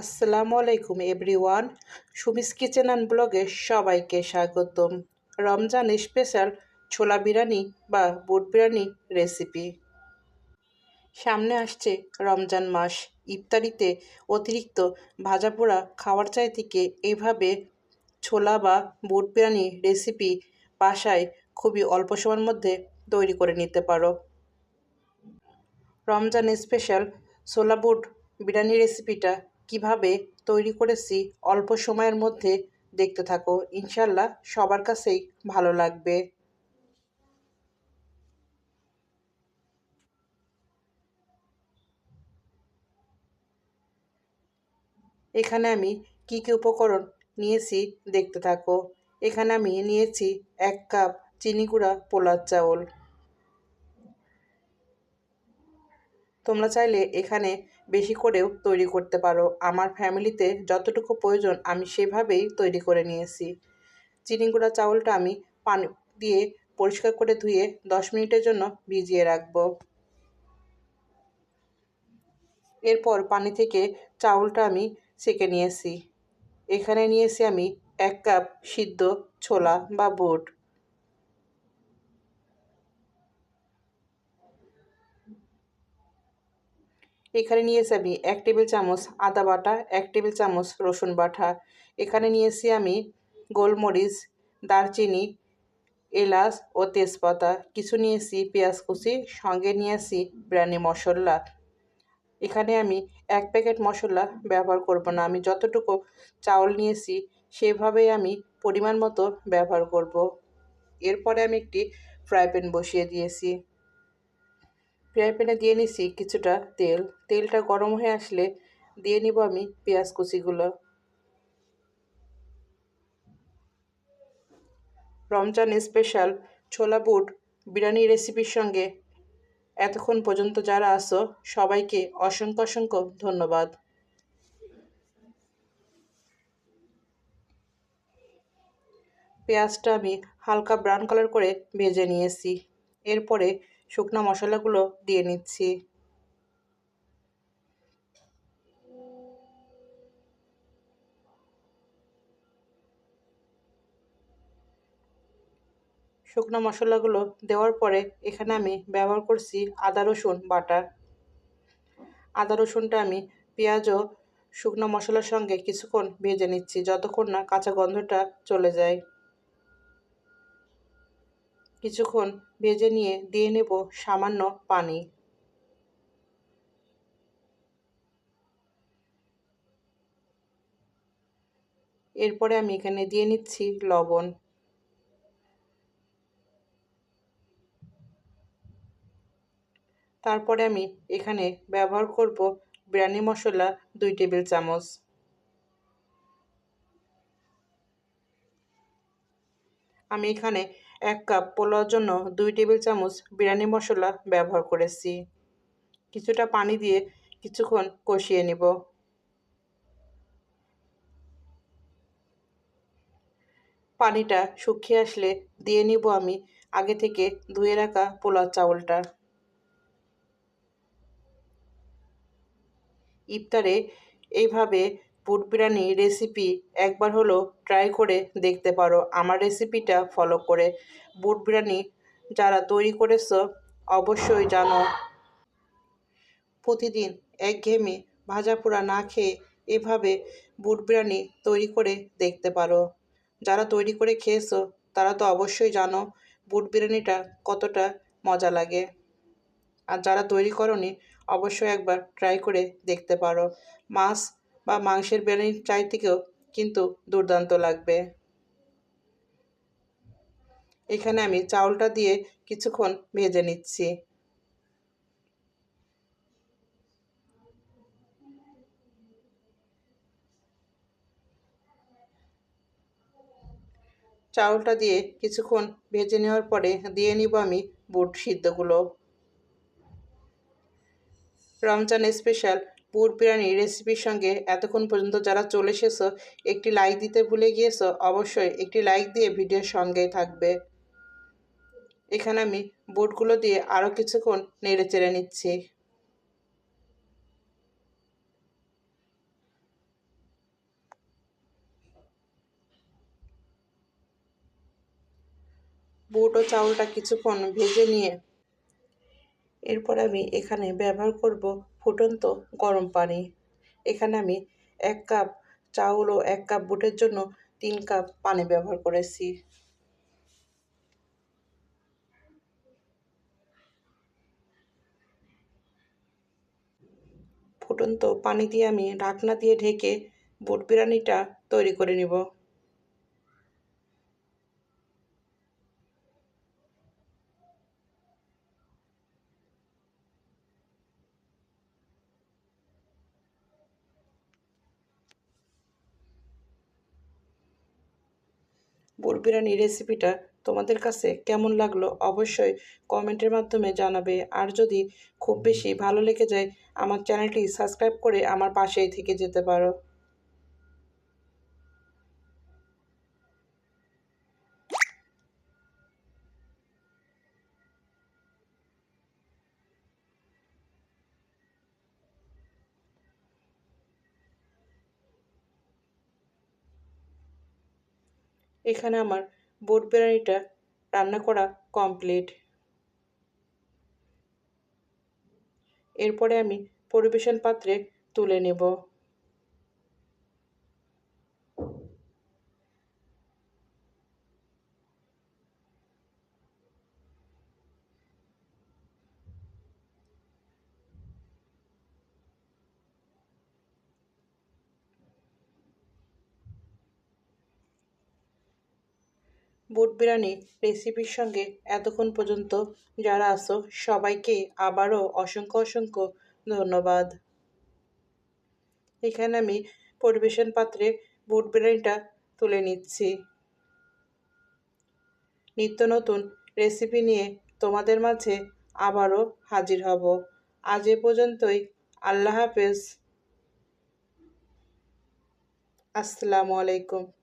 আসসালামু আলাইকুম, everyone. Sumi's kitchen and ব্লগে সবাইকে স্বাগতম। রমজান স্পেশাল ছোলা বিরিয়ানি বা বুট বিরিয়ানি রেসিপি। সামনে আসছে রমজান মাস। ইফতারিতে অতিরিক্ত ভাজা পোড়া খাওয়ার চাই থেকে এইভাবে ছোলা বা বুট বিরিয়ানি রেসিপি বাসায় খুবই অল্প সময়ের মধ্যে তৈরি করে নিতে পারো। রমজান স্পেশাল ছোলা বুট বিরিয়ানি রেসিপিটা কীভাবে তৈরি করেছি অল্প সময়ের মধ্যে দেখতে থাকো। ইনশাল্লাহ সবার কাছেই ভালো লাগবে। এখানে আমি কি কি উপকরণ নিয়েছি দেখতে থাকো। এখানে আমি নিয়েছি এক কাপ চিনি গুঁড়া পোলার চাউল। তোমরা চাইলে এখানে বেশি করেও তৈরি করতে পারো। আমার ফ্যামিলিতে যতটুকু প্রয়োজন, আমি সেভাবেই তৈরি করে নিয়েছি। চিনি গুঁড়া চাউলটা আমি পানি দিয়ে পরিষ্কার করে ধুয়ে দশ মিনিটের জন্য ভিজিয়ে রাখব। এরপর পানি থেকে চাউলটা আমি সেকে নিয়েছি। এখানে নিয়েছি আমি এক কাপ সিদ্ধ ছোলা বা বুট। এখানে নিয়েছি আমি এক টেবিল চামচ আদা বাটা, এক টেবিল চামচ রসুন বাটা। এখানে নিয়েছি আমি গোলমরিচ, দারচিনি, এলাচ ও তেজপাতা। কিছু নিয়েছি পেঁয়াজ কুচি, সঙ্গে নিয়েছি বিরিয়ানি মশলা। এখানে আমি এক প্যাকেট মশলা ব্যবহার করব না, আমি যতটুকু চাউল নিয়েছি সেভাবেই আমি পরিমাণ মতো ব্যবহার করব। এরপরে আমি একটি ফ্রাই প্যান বসিয়ে দিয়েছি। ফ্রাই প্যানে দিয়ে নিছি কিছুটা তেল। তেলটা গরম হয়ে আসলে দিয়ে নিব আমি পেঁয়াজ কুচিগুলো। রমজান স্পেশাল ছোলা বুট বিরিয়ানি রেসিপির সঙ্গে এতক্ষণ পর্যন্ত যারা আসো সবাইকে অসংখ্য অসংখ্য ধন্যবাদ। পেঁয়াজটা আমি হালকা ব্রাউন কালার করে ভেজে নিয়েছি। এরপরে শুকনো মশলাগুলো দিয়ে নিচ্ছি। শুকনো মশলাগুলো দেওয়ার পরে এখানে আমি ব্যবহার করছি আদা, রসুন বাটা আদা, রসুনটা আমি পেঁয়াজ ও শুকনো মশলার সঙ্গে কিছুক্ষণ ভেজে নিচ্ছি, যতক্ষণ না কাঁচা গন্ধটা চলে যায়। কিছুক্ষণ ভেজে নিয়ে দিয়ে নেব সামান্য পানি। এরপরে আমি এখানে দিয়ে নিচ্ছি লবণ। তারপরে আমি এখানে ব্যবহার করব বিরিয়ানি মশলা দুই টেবিল চামচ। আমি এখানে এক কাপ পোলাওর জন্য দুই টেবিল চামচ বিরিয়ানি মশলা ব্যবহার করেছি। কিছুটা পানি দিয়ে কিছুক্ষণ কষিয়ে নিব। পানিটা শুকিয়ে আসলে দিয়ে নিব আমি আগে থেকে ধুয়ে রাখা পোলাও চাউলটা। ইফতারে এইভাবে বুট বিরিয়ানি রেসিপি একবার হলো ট্রাই করে দেখতে পারো। আমার রেসিপিটা ফলো করে। বুট বিরিয়ানি যারা তৈরি করেছ, অবশ্যই জানো। প্রতিদিন একঘেয়েমি ভাজা পোড়া না খেয়ে এভাবে বুট বিরিয়ানি তৈরি করে দেখতে পারো। যারা তৈরি করে খেয়েছো, তারা তো অবশ্যই জানো বুট বিরিয়ানিটা কতটা মজা লাগে। আর যারা তৈরি করনি, অবশ্যই একবার ট্রাই করে দেখতে পারো। মাছ বা মাংসের বিরিয়ানির চাই থেকেও কিন্তু দুর্দান্ত লাগবে। এখানে আমি চাউলটা দিয়ে কিছুক্ষণ ভেজে নিচ্ছি। চাউলটা দিয়ে কিছুক্ষণ ভেজে নেওয়ার পরে দিয়ে নিব আমি বুট সিদ্ধগুলো। রমজান স্পেশাল পুর বিরিয়ানির রেসিপির সঙ্গে এতক্ষণ পর্যন্ত যারা চলে এসেছ, একটি লাইক দিতে ভুলে গিয়েছো, অবশ্যই একটি লাইক দিয়ে ভিডিওর সঙ্গে থাকবে। এখানে আমি বুটগুলো দিয়ে আরও কিছুক্ষণ নেড়ে চেড়ে নিচ্ছি। বুট ও চাউলটা কিছুক্ষণ ভেজে নিয়ে এরপর আমি এখানে ব্যবহার করব ফুটন্ত গরম পানি। এখানে আমি এক কাপ চাউল ও এক কাপ বুটের জন্য তিন কাপ পানি ব্যবহার করেছি। ফুটন্ত পানি দিয়ে আমি ঢাকনা দিয়ে ঢেকে বুট বিরিয়ানিটা তৈরি করে নিব। বিরিয়ানি রেসিপিটা তোমাদের কাছে কেমন লাগল অবশ্যই কমেন্টের মাধ্যমে জানাবে। আর যদি খুব বেশি ভালো লেগে যায়, আমার চ্যানেলটি সাবস্ক্রাইব করে আমার পাশেই থেকে যেতে পারো। এখানে আমার বোট বিরিয়ানিটা রান্না করা কমপ্লিট এরপরে আমি পরিবেশন পাত্রে তুলে নেব। বুট বিরিয়ানি রেসিপির সঙ্গে এতক্ষণ পর্যন্ত যারা আসো সবাইকে আবারও অসংখ্য অসংখ্য ধন্যবাদ। এখানে আমি পরিবেশন পাত্রে বুট বিরিয়ানিটা তুলে নিচ্ছি। নিত্য নতুন রেসিপি নিয়ে তোমাদের মাঝে আবারও হাজির হব। আজ এ পর্যন্তই। আল্লাহ হাফেজ। আসসালামু আলাইকুম।